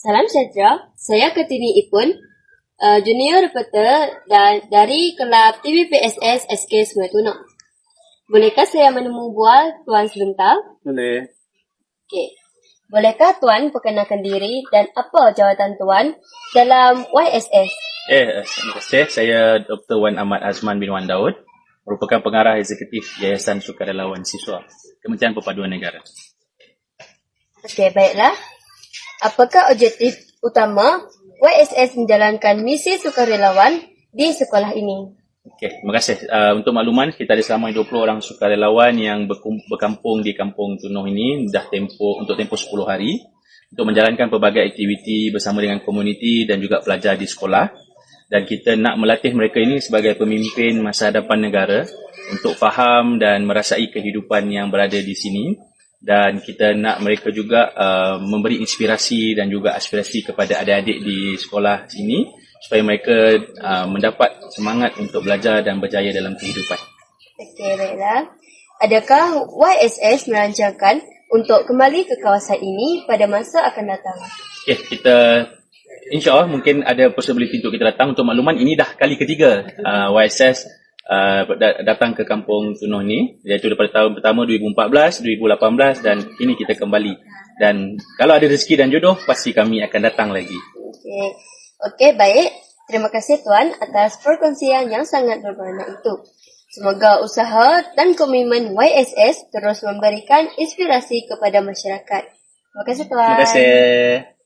Salam sejahtera, saya Kartini Ipun, uh, junior reporter dan dari kelab TVPSS SK Sungai Tunang. Bolehkah saya menemu bual Tuan sebentar? Boleh. Okey. Bolehkah Tuan perkenalkan diri dan apa jawatan Tuan dalam YSS? Eh, terima kasih. Saya Dr. Wan Ahmad Azman bin Wan Daud, merupakan pengarah eksekutif Yayasan Sukarelawan Siswa Kementerian Perpaduan Negara. Okey, baiklah. Apakah objektif utama YSS menjalankan misi sukarelawan di sekolah ini? Okey, terima kasih. Uh, untuk makluman, kita ada selama 20 orang sukarelawan yang berkampung di Kampung Tunuh ini dah tempoh untuk tempoh 10 hari untuk menjalankan pelbagai aktiviti bersama dengan komuniti dan juga pelajar di sekolah. Dan kita nak melatih mereka ini sebagai pemimpin masa hadapan negara untuk faham dan merasai kehidupan yang berada di sini. Dan kita nak mereka juga uh, memberi inspirasi dan juga aspirasi kepada adik-adik di sekolah sini supaya mereka uh, mendapat semangat untuk belajar dan berjaya dalam kehidupan. Okey, baiklah. Adakah YSS merancangkan untuk kembali ke kawasan ini pada masa akan datang? Okay, kita insyaAllah mungkin ada possibility untuk kita datang. Untuk makluman, ini dah kali ketiga uh, YSS uh, da- datang ke kampung Tunuh ni iaitu daripada tahun pertama 2014, 2018 dan kini kita kembali. Dan kalau ada rezeki dan jodoh, pasti kami akan datang lagi. Okey. Okey, baik. Terima kasih Tuan atas perkongsian yang sangat bermakna itu. Semoga usaha dan komitmen YSS terus memberikan inspirasi kepada masyarakat. Terima kasih Tuan. Terima kasih.